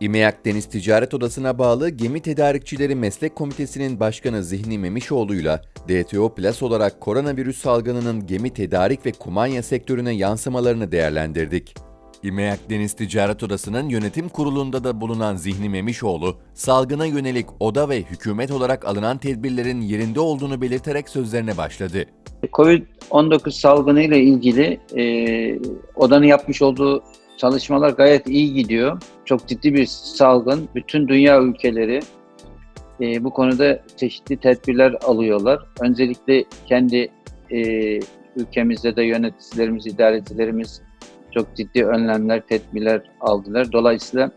İMEAK Deniz Ticaret Odası'na bağlı Gemi Tedarikçileri Meslek Komitesi'nin başkanı Zihni Memişoğlu'yla DTO Plus olarak koronavirüs salgınının gemi tedarik ve kumanya sektörüne yansımalarını değerlendirdik. İMEAK Deniz Ticaret Odası'nın yönetim kurulunda da bulunan Zihni Memişoğlu, salgına yönelik oda ve hükümet olarak alınan tedbirlerin yerinde olduğunu belirterek sözlerine başladı. Covid-19 salgını ile ilgili e, odanın yapmış olduğu çalışmalar gayet iyi gidiyor. Çok ciddi bir salgın. Bütün dünya ülkeleri e, bu konuda çeşitli tedbirler alıyorlar. Öncelikle kendi e, ülkemizde de yöneticilerimiz, idarecilerimiz çok ciddi önlemler, tedbirler aldılar. Dolayısıyla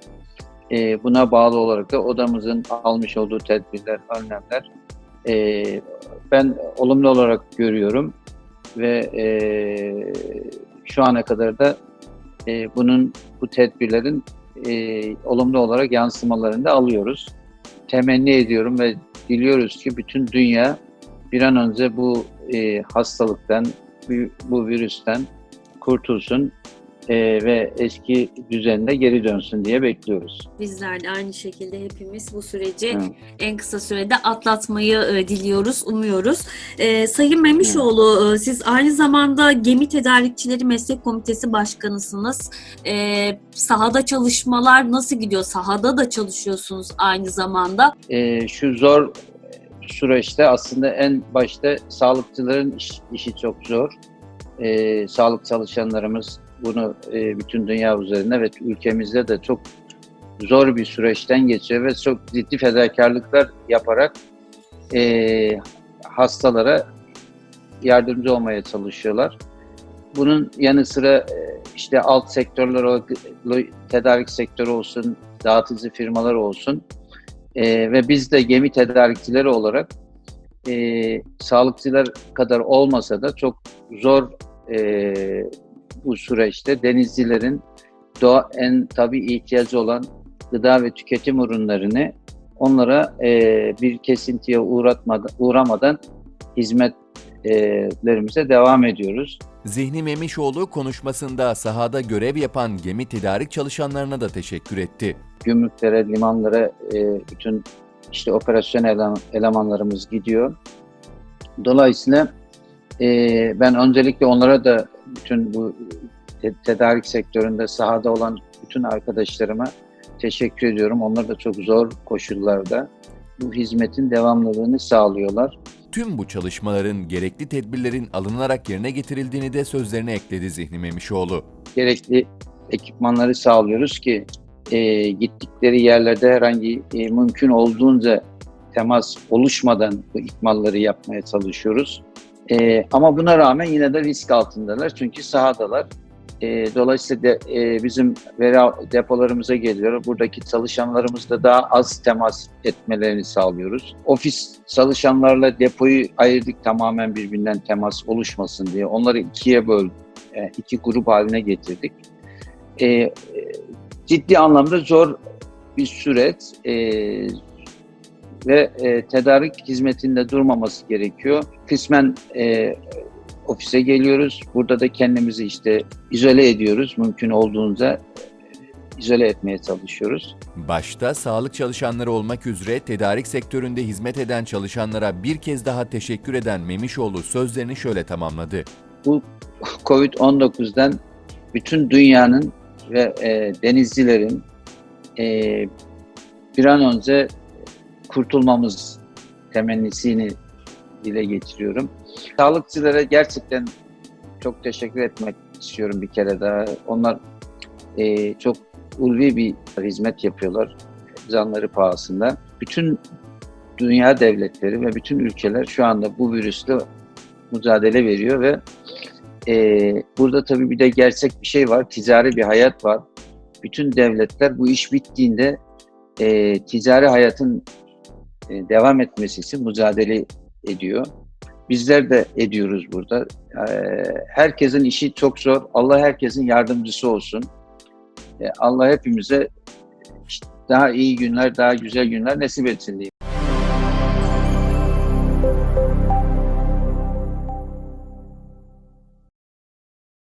e, buna bağlı olarak da odamızın almış olduğu tedbirler, önlemler e, ben olumlu olarak görüyorum ve e, şu ana kadar da e, bunun bu tedbirlerin e, olumlu olarak yansımalarını da alıyoruz. Temenni ediyorum ve diliyoruz ki bütün dünya bir an önce bu e, hastalıktan, bu, virüsten kurtulsun e, ve eski düzenine geri dönsün diye bekliyoruz. Bizler de aynı şekilde hepimiz bu süreci Evet. en kısa sürede atlatmayı e, diliyoruz, umuyoruz. E, Sayın Memişoğlu, e, siz aynı zamanda Gemi Tedarikçileri Meslek Komitesi Başkanısınız. E, sahada çalışmalar nasıl gidiyor? Sahada da çalışıyorsunuz aynı zamanda. e, şu zor süreçte aslında en başta sağlıkçıların iş- işi çok zor. E, sağlık çalışanlarımız bunu e, bütün dünya üzerinde ve ülkemizde de çok zor bir süreçten geçiyor ve çok ciddi fedakarlıklar yaparak e, hastalara yardımcı olmaya çalışıyorlar. Bunun yanı sıra e, işte alt sektörler olarak tedarik sektörü olsun, dağıtıcı firmalar olsun, ee, ve biz de gemi tedarikçileri olarak e, sağlıkçılar kadar olmasa da çok zor e, bu süreçte denizcilerin doğa en tabi ihtiyacı olan gıda ve tüketim ürünlerini onlara e, bir kesintiye uğratmadan, uğramadan hizmetlerimize devam ediyoruz. Zihni Memişoğlu konuşmasında sahada görev yapan gemi tedarik çalışanlarına da teşekkür etti. gümrüklere, limanlara e, bütün işte operasyon eleman- elemanlarımız gidiyor. Dolayısıyla e, ben öncelikle onlara da bütün bu te- tedarik sektöründe sahada olan bütün arkadaşlarıma teşekkür ediyorum. Onlar da çok zor koşullarda bu hizmetin devamlılığını sağlıyorlar. Tüm bu çalışmaların gerekli tedbirlerin alınarak yerine getirildiğini de sözlerine ekledi Zihni Memişoğlu. gerekli ekipmanları sağlıyoruz ki e, gittikleri yerlerde herhangi e, mümkün olduğunca temas oluşmadan bu ikmalları yapmaya çalışıyoruz. E, ama buna rağmen yine de risk altındalar çünkü sahadalar. E, dolayısıyla de, e, bizim veri depolarımıza geliyor. Buradaki çalışanlarımızla daha az temas etmelerini sağlıyoruz. Ofis çalışanlarla depoyu ayırdık tamamen birbirinden temas oluşmasın diye. Onları ikiye böldük e, iki grup haline getirdik. E, ciddi anlamda zor bir süreç e, ve e, tedarik hizmetinde durmaması gerekiyor. Kısmen e, ofise geliyoruz. Burada da kendimizi işte izole ediyoruz. Mümkün olduğunca e, izole etmeye çalışıyoruz. Başta sağlık çalışanları olmak üzere tedarik sektöründe hizmet eden çalışanlara bir kez daha teşekkür eden Memişoğlu sözlerini şöyle tamamladı. Covid-19'dan bütün dünyanın ve e, denizcilerin e, bir an önce kurtulmamız temennisini dile getiriyorum. Sağlıkçılara gerçekten çok teşekkür etmek istiyorum bir kere daha. Onlar e, çok ulvi bir hizmet yapıyorlar canları pahasında. Bütün dünya devletleri ve bütün ülkeler şu anda bu virüsle mücadele veriyor ve ee, burada tabii bir de gerçek bir şey var, ticari bir hayat var. Bütün devletler bu iş bittiğinde e, ticari hayatın e, devam etmesi için mücadele ediyor. Bizler de ediyoruz burada. Ee, herkesin işi çok zor. Allah herkesin yardımcısı olsun. Ee, Allah hepimize daha iyi günler, daha güzel günler nasip etsin diyeyim.